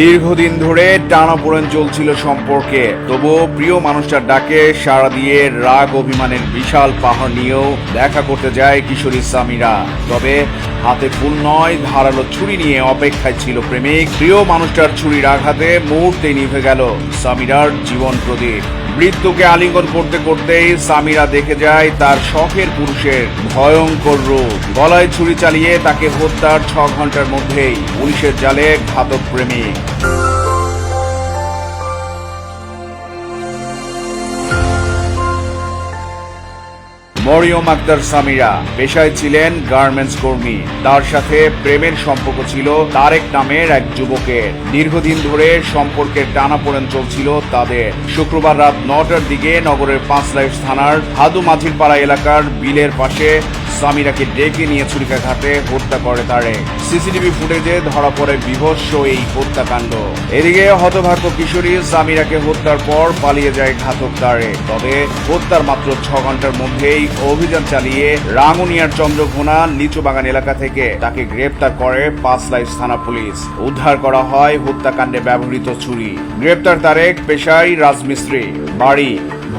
দীর্ঘদিন ধরে টানাপোড়েন চলছিল সম্পর্কে। তবুও প্রিয় মানুষটার ডাকে সাড়া দিয়ে রাগ অভিমানের বিশাল পাহাড় নিয়েও দেখা করতে যায় কিশোরী সামিরা। তবে হাতে ফুল নয়, ধারালো ছুরি নিয়ে অপেক্ষায় ছিল প্রেমিক। প্রিয় মানুষটার ছুরির আঘাতে মুহূর্তে নিভে গেল সামিরার জীবন প্রদীপ। মৃত্যুকে আলিঙ্গন করতে করতেই সামিরা দেখে যায় তার শখের পুরুষের ভয়ঙ্কর রূপ। গলায় ছুরি চালিয়ে তাকে হত্যার ছ ঘণ্টার মধ্যেই পুলিশের জালে ঘাতক প্রেমিক। মরিয়ম আক্তার সামিরা। পেশায় ছিলেন গার্মেন্টস কর্মী। তার সাথে প্রেমের সম্পর্ক ছিল, তারেক নামের এক যুবকের। দীর্ঘদিন ধরে সম্পর্কের টানাপোড়েন চলছিল তাদের। শুক্রবার রাত নটার দিকে নগরের পাঁচ লাইফ থানার হাদু মাঝিরপাড়া এলাকার বিলের পাশে সামিরাকে ডেকে নিয়ে ছুরিকাঘাতে হত্যা করে তারে। সিসিটিভি ফুটেজে ধরা পড়ে বিভৎস এই হত্যাকাণ্ড। এদিকে হতভাগ্য কিশোরী সামিরাকে হত্যার পর পালিয়ে যায় ঘাতক তারে তবে হত্যার মাত্র ছ ঘণ্টার মধ্যেই অভিযান চালিয়ে রাঙ্গুনিয়ার চন্দ্রঘোনা লিচু বাগান এলাকা থেকে তাকে গ্রেপ্তার করে পাঁচলাইশ থানা পুলিশ। উদ্ধার করা হয় হত্যাকাণ্ডে ব্যবহৃত ছুরি। গ্রেপ্তার তারেক পেশাই রাজমিস্ত্রি। বাড়ি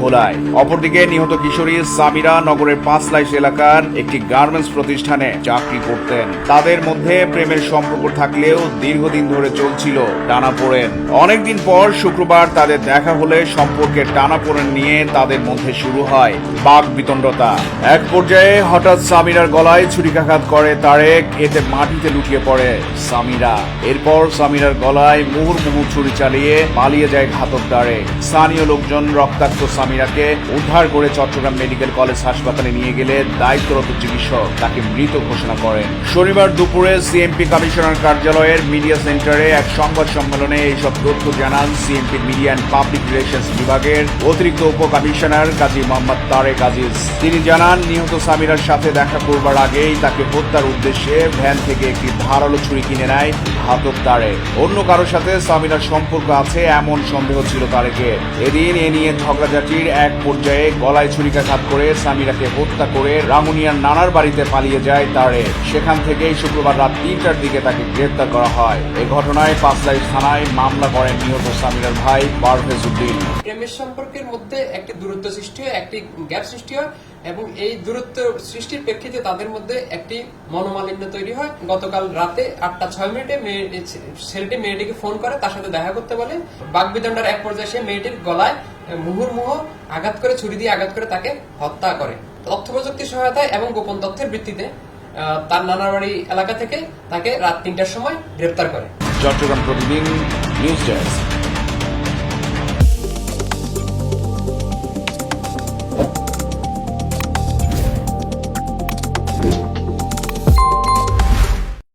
ভোলায়। অপরদিকে নিহত কিশোরী সামিরা নগরের পাঁচলাইশ এলাকার একটি গার্মেন্টস প্রতিষ্ঠানে চাকরি করতেন। তাদের মধ্যে প্রেমের সম্পর্ক থাকলেও দীর্ঘদিন ধরে চলছিল টানাপোড়েন। অনেকদিন পর শুক্রবার তাদের দেখা হলে সম্পর্কের টানাপোড়েন নিয়ে তাদের মধ্যে শুরু হয় বাক বিতণ্ডতা। এক পর্যায়ে হঠাৎ সামিরার গলায় ছুরিকাঘাত করে তারেক, এতে মাটিতে লুটিয়ে পড়ে সামিরা। এরপর সামিরার গলায় মুহুর মুহুর্মুহু ছুরি চালিয়ে পালিয়ে যায় ঘাতক তারেক। স্থানীয় লোকজন রক্তাক্ত সামিরাকে উদ্ধার করে চট্টগ্রাম মেডিকেল কলেজ হাসপাতালে নিয়ে গেলে দায়িত্বরত চিকিৎসক তাকে মৃত ঘোষণা করেন। শনিবার দুপুরে সিএমপি কমিশনার কার্যালয়ের মিডিয়া সেন্টারে এক সংবাদ সম্মেলনে এইসব তথ্য জানান CMP media and public relations বিভাগের অতিরিক্ত উপ কমিশনার কাজী মোহাম্মদ তারেক আজিজ। তিনি জানান, নিহত সামিরার সাথে দেখা করবার আগেই তাকে হত্যার উদ্দেশ্যে ভ্যান থেকে একটি ধারালো ছুরি কিনে নেয় ঘাতক তারেক। অন্য কারোর সাথে সামিরার সম্পর্ক আছে, এমন সন্দেহ ছিল তারেকের। এদিন এ নিয়ে ঝগড়াঝাটির এক পর্যায়ে গলায় ছুরিকাঘাত করে সামিরাকে হত্যা করে রাঙ্গুনিয়ার নানার বাড়িতে পালিয়ে যায় তারেক সেখান থেকেই শুক্রবার রাত তিনটার দিকে তাকে গ্রেপ্তার করা হয়। এ ঘটনায় পাঁচলাইশ থানায় মামলা করেন নিহত সামিরার ভাই পারভেজ উদ্দিন প্রেমের সম্পর্কের মধ্যে একটি দূরত্ব সৃষ্টি হয়, একটি গ্যাপ সৃষ্টি হয় এবং এই দূরত্ব সৃষ্টির প্রেক্ষিতে তাদের মধ্যে একটি মনোমালিন্য তৈরি হয়। গতকাল রাতে আটটা ছয় মিনিটে মেয়ে- ছেলেটি মেয়েটিকে ফোন করে, তার সাথে দেখা করতে বলে। বাগবিদণ্ডার এক পর্যায়ে সে মেয়েটির গলায় মুহুর্মুহ আঘাত করে, ছুরি দিয়ে আঘাত করে তাকে হত্যা করে। তথ্য প্রযুক্তির সহায়তায় এবং গোপন তথ্যের ভিত্তিতে তার নানার বাড়ি এলাকা থেকে তাকে রাত তিনটার সময় গ্রেপ্তার করে। চট্টগ্রাম প্রতিদিন নিউজ ডেস্ক।